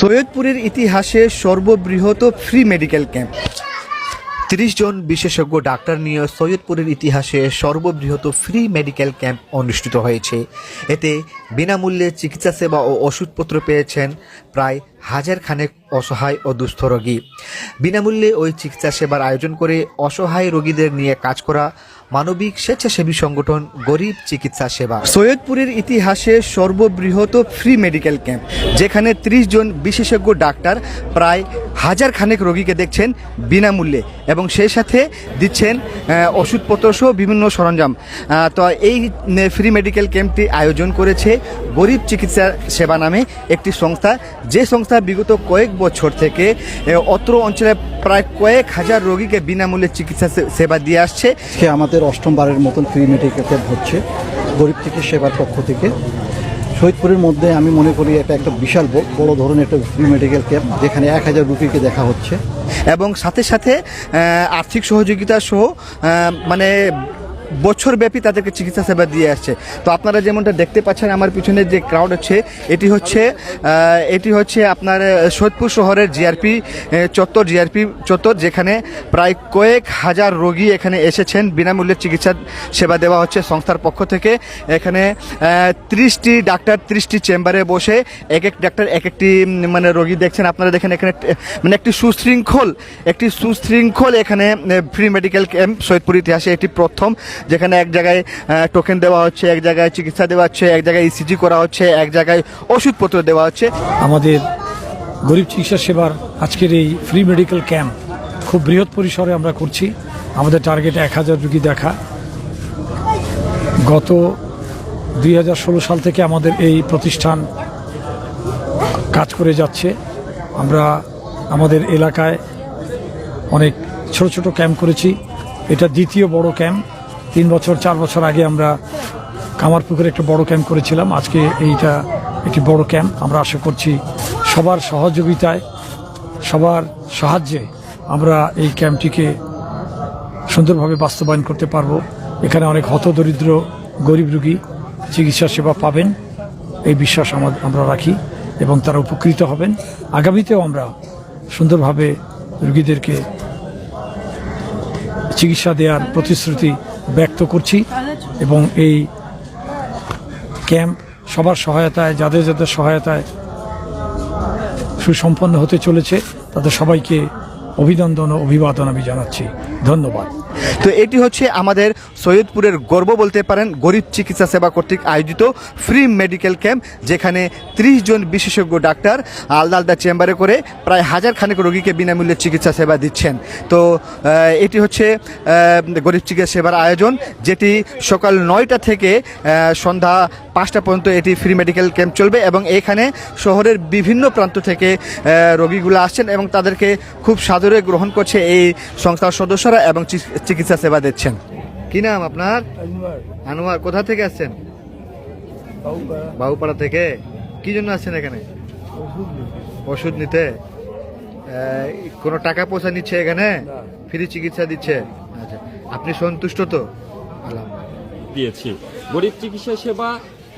সৈয়দপুরের ইতিহাসে সর্ববৃহৎ free medical camp তিরিশ জন বিশেষজ্ঞ ডাক্তার নিয়ে সৈয়দপুরের ইতিহাসে সর্ববৃহৎ ফ্রি মেডিকেল ক্যাম্প অনুষ্ঠিত হয়েছে। এতে বিনামূল্যে চিকিৎসা সেবা ও ওষুধপত্র পেয়েছেন প্রায় হাজার খানেক অসহায় ও দুস্থ রোগী। বিনামূল্যে ওই চিকিৎসা সেবার আয়োজন করে অসহায় রোগীদের নিয়ে কাজ করা মানবিক স্বেচ্ছাসেবী সংগঠন গরিব চিকিৎসা সেবা। সৈয়দপুরের ইতিহাসে সর্ববৃহৎ ফ্রি মেডিকেল ক্যাম্প, যেখানে ত্রিশ জন বিশেষজ্ঞ ডাক্তার প্রায় হাজার খানেক রোগীকে দেখছেন বিনামূল্যে এবং সেই সাথে দিচ্ছেন ওষুধপত্র সহ বিভিন্ন সরঞ্জাম। তো এই ফ্রি মেডিকেল ক্যাম্পটি আয়োজন করেছে গরিব চিকিৎসা সেবা নামে একটি সংস্থা। যে সংস্থা বিগত কয়েক বছর থেকে অত্র অঞ্চলে প্রায় কয়েক হাজার রোগীকে বিনামূল্যে চিকিৎসা সে- সেবা দিয়ে আসছে। আজকে আমাদের অষ্টমবারের মতন ফ্রি মেডিকেল ক্যাম্প হচ্ছে গরিব থেকে সেবার পক্ষ থেকে। শহীদপুরের মধ্যে আমি মনে করি এটা একটা বিশাল বড় ধরনের একটা ফ্রি মেডিকেল ক্যাম্প যেখানে এক হাজার রুগীকে দেখা হচ্ছে। এবং সাথে সাথে আর্থিক সহযোগিতা সহ মানে বছরব্যাপী তাদেরকে চিকিৎসা সেবা দিয়ে আসছে। তো আপনারা যেমনটা দেখতে পাচ্ছেন আমার পিছনে যে ক্রাউড হচ্ছে এটি হচ্ছে এটি হচ্ছে আপনার আহ, সৈয়দপুর শহরের জিআরপি চত্বর জিআরপি চত্বর যেখানে প্রায় কয়েক হাজার রোগী এখানে এসেছেন। বিনামূল্যে চিকিৎসা সেবা দেওয়া হচ্ছে সংস্থার পক্ষ থেকে। এখানে ত্রিশটি ডাক্তার ত্রিশটি চেম্বারে বসে এক এক ডাক্তার এক একটি মানে রোগী দেখছেন। আপনারা দেখেন এখানে মানে একটি সুশৃঙ্খল একটি সুশৃঙ্খল এখানে ফ্রি মেডিকেল ক্যাম্প সৈয়দপুর ইতিহাসে এটি প্রথম। যেখানে এক জায়গায় টোকেন দেওয়া হচ্ছে, এক জায়গায় চিকিৎসা দেওয়া হচ্ছে, এক জায়গায় ইসিজি করা হচ্ছে, এক জায়গায় ওষুধপত্র দেওয়া হচ্ছে। আমাদের গরিব চিকিৎসা সেবার আজকের এই ফ্রি মেডিকেল ক্যাম্প খুব বৃহৎ পরিসরে আমরা করছি। আমাদের টার্গেট এক হাজার রুগী দেখা। গত দুই হাজার ষোলো সাল থেকে আমাদের এই প্রতিষ্ঠান কাজ করে যাচ্ছে। আমরা আমাদের এলাকায় অনেক ছোট ছোট ক্যাম্প করেছি। এটা দ্বিতীয় বড় ক্যাম্প তিন বছর, চার বছর আগে আমরা কামারপুকুরে একটা বড় ক্যাম্প করেছিলাম। আজকে এইটা একটি বড় ক্যাম্প। আমরা আশা করছি সবার সহযোগিতায়, সবার সাহায্যে আমরা এই ক্যাম্পটিকে সুন্দরভাবে বাস্তবায়ন করতে পারব। এখানে অনেক হতদরিদ্র, গরিব রুগী চিকিৎসা সেবা পাবেন। এই বিশ্বাস আমা- আমরা রাখি এবং তারা উপকৃত হবেন। আগামীতেও আমরা সুন্দরভাবে রুগীদেরকে চিকিৎসা দেওয়ার প্রতিশ্রুতি ব্যক্ত করছি এবং এই ক্যাম্প সবার সহায়তায়, যাদের যাদের সহায়তায় সুসম্পন্ন হতে চলেছে, তাদের সবাইকে অভিনন্দন ও অভিবাদন আমি জানাচ্ছি। ধন্যবাদ। তো এটি হচ্ছে আমাদের সৈয়দপুরের গর্ব বলতে পারেন গরিব চিকিৎসা সেবা কর্তৃক আয়োজিত ফ্রি মেডিকেল ক্যাম্প যেখানে ত্রিশ জন বিশেষজ্ঞ ডাক্তার আলাদা আলাদা চেম্বারে করে প্রায় হাজার খানেক রোগীকে বিনামূল্যে চিকিৎসা সেবা দিচ্ছেন। তো এটি হচ্ছে গরিব চিকিৎসা সেবার আয়োজন, যেটি সকাল নয়টা থেকে সন্ধ্যা পাঁচটা পর্যন্ত এটি ফ্রি মেডিকেল ক্যাম্প চলবে এবং এখানে শহরের বিভিন্ন প্রান্ত থেকে রোগীগুলো আসছেন এবং তাদেরকে খুব সাদরে গ্রহণ করছে এই সংস্থার সদস্যরা এবং চিকিৎসা সেবা দিচ্ছেন। কি নাম আপনার? আনোয়ার। কোথা থেকে আসছেন? বাবুপাড়া থেকে। কি জন্য আসছেন এখানে? ওষুধ নিতে। কোনো টাকা পয়সা নিচ্ছে এখানে? ফ্রি চিকিৎসা দিচ্ছে? আচ্ছা আপনি সন্তুষ্ট তো? আলহামদুলিল্লাহ। দিয়েছি। গরিব চিকিৎসা সেবা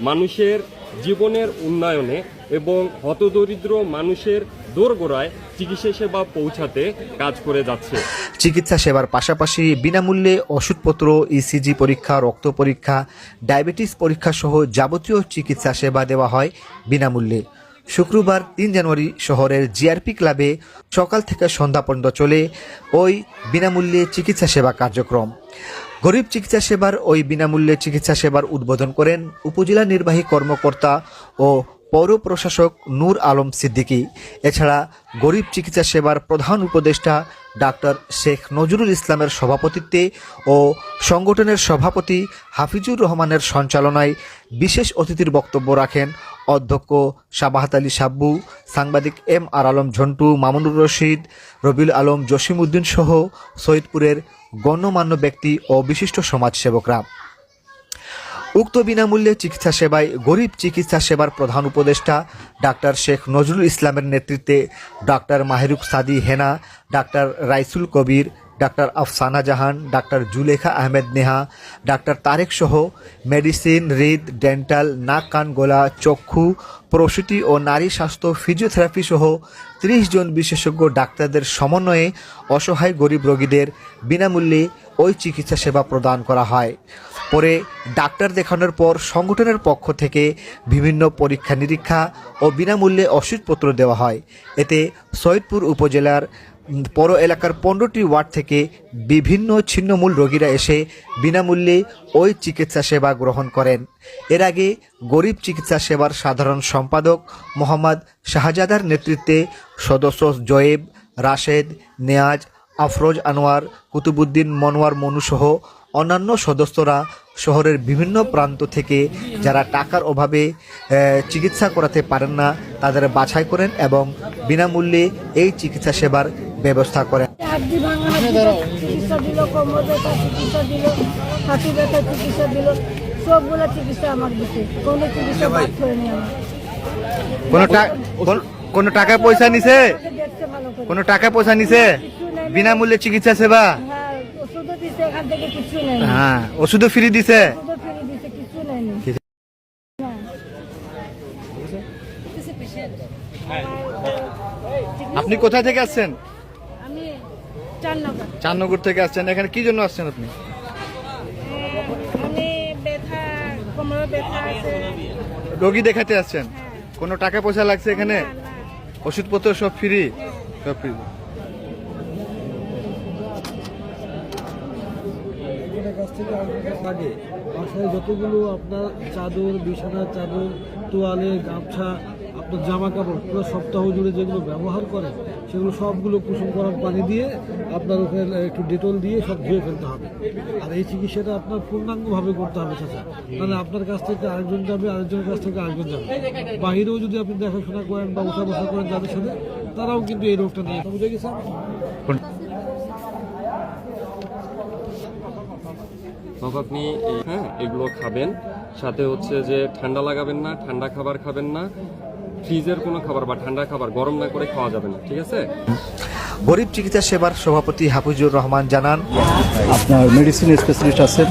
মানুষের জীবনের উন্নয়নে এবং হতদরিদ্র মানুষের দোরগোড়ায় চিকিৎসা সেবা পৌঁছাতে কাজ করে যাচ্ছে। চিকিৎসা সেবার পাশাপাশি বিনামূল্যে ওষুধপত্র ইসিজি পরীক্ষা, রক্ত পরীক্ষা, ডায়াবেটিস পরীক্ষা সহ যাবতীয় চিকিৎসা সেবা দেওয়া হয় বিনামূল্যে। শুক্রবার তিন জানুয়ারি শহরের জিআরপি ক্লাবে সকাল থেকে সন্ধ্যা পর্যন্ত চলে ওই বিনামূল্যে চিকিৎসা সেবা কার্যক্রম। গরিব চিকিৎসা সেবার ওই বিনামূল্যে চিকিৎসা সেবার উদ্বোধন করেন উপজেলা নির্বাহী কর্মকর্তা ও পৌর প্রশাসক নূর আলম সিদ্দিকী, এছাড়া গরিব চিকিৎসা সেবার প্রধান উপদেষ্টা ডাক্তার শেখ নজরুল ইসলামের সভাপতিত্বে ও সংগঠনের সভাপতি হাফিজুর রহমানের সঞ্চালনায় বিশেষ অতিথির বক্তব্য রাখেন অধ্যক্ষ শাবাহাত আলী সাব্বু, সাংবাদিক এম আর আলম ঝন্টু, মামুনুর রশিদ, রবিউল আলম জসিমউদ্দিন সহ সৈয়দপুরের গণ্যমান্য ব্যক্তি ও বিশিষ্ট সমাজসেবকরা। উক্ত বিনামূল্যে চিকিৎসা সেবায় গরিব চিকিৎসা সেবার প্রধান উপদেষ্টা ডাক্তার শেখ নজরুল ইসলামের নেতৃত্বে doctor Mahrukh Sadi Hena, doctor Raisul Kabir doctor Afsana Jahan, doctor Zulekha Ahmed Neha, doctor Tarique সহ মেডিসিন, হৃদ, ডেন্টাল, নাক, কান, গোলা, চক্ষু, প্রসূতি ও নারী স্বাস্থ্য, ফিজিওথেরাপি সহ ত্রিশ জন বিশেষজ্ঞ ডাক্তারদের সমন্বয়ে অসহায় গরিব রোগীদের বিনামূল্যে ওই চিকিৎসা সেবা প্রদান করা হয়। পরে ডাক্তার দেখানোর পর সংগঠনের পক্ষ থেকে বিভিন্ন পরীক্ষা নিরীক্ষা ও বিনামূল্যে ওষুধপত্র দেওয়া হয়। এতে সৈয়দপুর উপজেলার পৌর এলাকার পনেরোটি ওয়ার্ড থেকে বিভিন্ন ছিন্নমূল রোগীরা এসে বিনামূল্যে ওই চিকিৎসা সেবা গ্রহণ করেন। এর আগে গরিব চিকিৎসা সেবার সাধারণ সম্পাদক মোহাম্মদ শাহজাদার নেতৃত্বে সদস্য জয়েব, রাশেদ, নেয়াজ, আফরোজ আনোয়ার কুতুবুদ্দিন মনোয়ার মনুসহ অন্যান্য সদস্যরা শহরের বিভিন্ন প্রান্ত থেকে যারা টাকার অভাবে চিকিৎসা করাতে পারেন না, তাদের বাছাই করেন এবং বিনামূল্যে এই চিকিৎসা সেবার ব্যবস্থা করেন হাড্ডি ভাঙানোর চিকিৎসা দিল কোমর ব্যথা চিকিৎসা দিল হাঁটু ব্যথা চিকিৎসা দিল সবগুলো চিকিৎসা আমার দিছে। কোনো চিকিৎসা বাদ হয়নি আমার। কোনো কোনো টাকা পয়সা নিছে? করে কোনো টাকা পয়সা নিছে? বিনামূল্যে চিকিৎসা সেবা? হ্যাঁ ওষুধও দিছে এখান থেকে কিছু নেই। হ্যাঁ ওষুধও ফ্রি দিছে? ওষুধও ফিরে দিছে কিছু নেয়নি ঠিক। আপনি কোথা থেকে আসছেন? চান্নগর থেকে আসছেন। এখানে কি জন্য আসছেন আপনি? রোগী দেখাতে আসছেন? কোনো টাকা পয়সা লাগছে এখানে। ওষুধপত্র সব ফ্রি? সব ফ্রি। বাসায় যতগুলো আপনার চাদর বিছানার চাদর তোয়ালে গামছা জামা কাপড় পুরো সপ্তাহ জুড়ে যেগুলো ব্যবহার করেন সেগুলো সবগুলো কুসুম করার পানি দিয়ে আপনার ওখানে একটু ডেটল দিয়ে সব ধুয়ে ফেলতে হবে। আর এই চিকিৎসাটা আপনার পূর্ণাঙ্গভাবে করতে হবে, চাচা। মানে আপনার কাছ থেকে আরেকজন যাবে, আরেকজনের কাছ থেকে আরেকজন যাবে। বাহিরেও যদি আপনি দেখাশোনা করেন বা উঠা বসা করেন যাদের সাথে, তারাও কিন্তু এই রোগটা নিয়ে বুঝে বাবা আপনি? হ্যাঁ এগুলো খাবেন। সাথে হচ্ছে যে ঠান্ডা লাগাবেন না, ঠান্ডা খাবার খাবেন না। ফ্রিজের কোনো খাবার বা ঠান্ডা খাবার গরম না করে খাওয়া যাবে না ঠিক আছে? গরিব চিকিৎসা সেবার সভাপতি হাফিজুর রহমান জানান। আপনার মেডিসিন স্পেশালিস্ট আছেন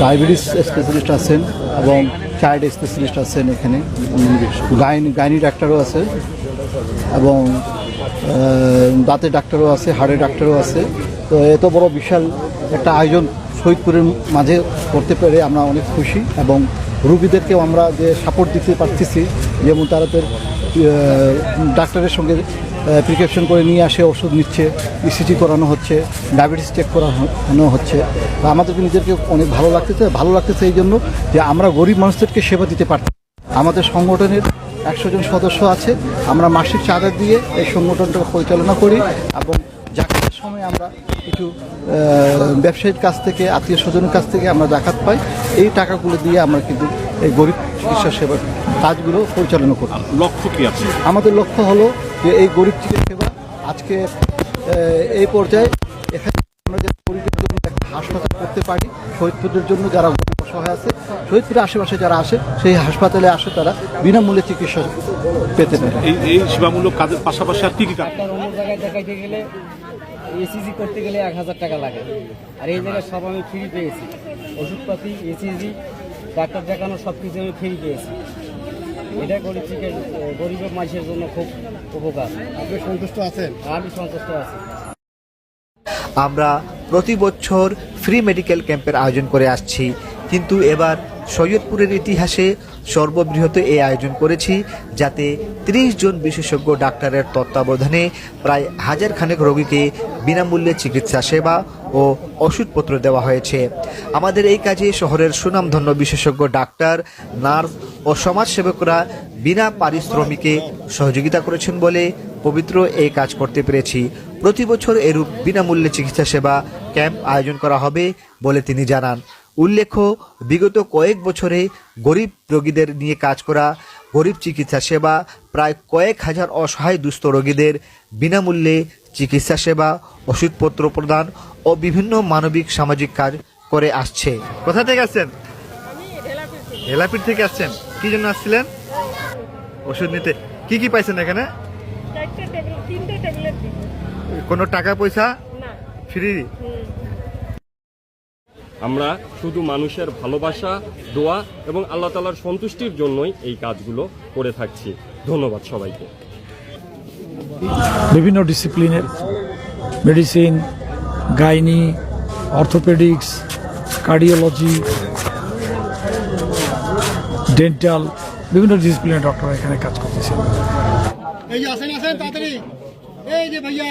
ডায়াবেটিস স্পেশালিস্ট আছেন এবং চাইল্ড স্পেশালিস্ট আছেন এখানে। গাইন গাইনি ডাক্তারও আছে এবং দাঁতের ডাক্তারও আছে হাড়ের ডাক্তারও আছে। তো এত বড় বিশাল একটা আয়োজন শহীদপুরের মাঝে করতে পেরে আমরা অনেক খুশি এবং রুগীদেরকেও আমরা যে সাপোর্ট দিতে পারতেছি, যেমন তাদের ডাক্তারের সঙ্গে প্রিসক্রিপশন করে নিয়ে আসে, ওষুধ নিচ্ছে ইসিজি করানো হচ্ছে ডায়াবেটিস চেক করানো হচ্ছে। আমাদেরকে নিজেদেরকে অনেক ভালো লাগতেছে ভালো লাগতেছে এই জন্য যে আমরা গরিব মানুষদেরকে সেবা দিতে পারছি আমাদের সংগঠনের একশো জন সদস্য আছে, আমরা মাসিক চাঁদা দিয়ে এই সংগঠনটা পরিচালনা করি এবং জাকাতের সময় আমরা কিছু ব্যবসায়ীর কাছ থেকে আত্মীয় স্বজনের কাছ থেকে আমরা জাকাত পাই। এই টাকাগুলো দিয়ে আমরা কিন্তু এই গরিব চিকিৎসা সেবার কাজগুলো পরিচালনা করি লক্ষ্য কি আছে? আমাদের লক্ষ্য হলো যে এই গরিব চিকিৎসা সেবা আজকে এই পর্যায়ে এখানে আমরা যে গরিবের জন্য একটা হাসপাতাল করতে পারি শহীদপুরের জন্য যারা অসহায় আছে শহীদপুরের আশেপাশে যারা আসে সেই হাসপাতালে আসে তারা বিনামূল্যে চিকিৎসা পেতে পারে। এই এই সেবামূলক কাজের পাশাপাশি আর কি কি কাজ? অন্য জায়গায় দেখাইতে গেলে এসিজি করতে গেলে এক হাজার টাকা লাগে। আর এই জায়গায় সব আমি ফ্রি পেয়েছি। ওষুধপাতি এসিজি ডাক্তার দেখানো সব কিছু আমি ফ্রি পেয়েছি। এটা গরিব থেকে গরিবের মানুষের জন্য খুব উপকার। আপনি সন্তুষ্ট আছেন? আমি সন্তুষ্ট আছি। আমরা প্রতি বছর ফ্রি মেডিকেল ক্যাম্পের আয়োজন করে আসছি। কিন্তু এবার সৈয়দপুরের ইতিহাসে সর্ববৃহৎ এই আয়োজন করেছি যাতে ত্রিশ জন বিশেষজ্ঞ ডাক্তারের তত্ত্বাবধানে প্রায় হাজার খানেক রোগীকে বিনামূল্যে চিকিৎসা সেবা ও ওষুধপত্র দেওয়া হয়েছে। আমাদের এই কাজে শহরের সুনামধন্য বিশেষজ্ঞ ডাক্তার, নার্স ও সমাজসেবকরা বিনা পারিশ্রমিকে সহযোগিতা করেছেন বলে পবিত্র এই কাজ করতে পেরেছি। প্রতি বছর এরূপ বিনামূল্যে চিকিৎসা সেবা ক্যাম্প আয়োজন করা হবে বলে তিনি জানান। উল্লেখ্য বিগত কয়েক বছরে গরিব রোগীদের নিয়ে কাজ করা গরিব চিকিৎসা সেবা প্রায় কয়েক হাজার অসহায় দুস্থ রোগীদের বিনামূল্যে চিকিৎসা সেবা ওষুধপত্র প্রদান ও বিভিন্ন মানবিক সামাজিক কাজ করে আসছে। কোথা থেকে আসছেন? হেলাপিট থেকে। আসছেন। কি জন্য আসছিলেন? ওষুধ নিতে। কি কি পাইছেন এখানে? কোনো টাকা পয়সা? ফ্রি? আমরা শুধু মানুষের ভালোবাসা দোয়া এবং আল্লাহ তালার সন্তুষ্টির জন্যই এই কাজগুলো করে থাকছি। ধন্যবাদ সবাইকে। বিভিন্ন ডিসিপ্লিনের medicine gynae orthopaedics cardiology dental বিভিন্ন ডিসিপ্লিনের ডক্টর এখানে কাজ করতেছেন এই যে আসেন আসেন তাড়াতাড়ি। এই যে ভাইয়া।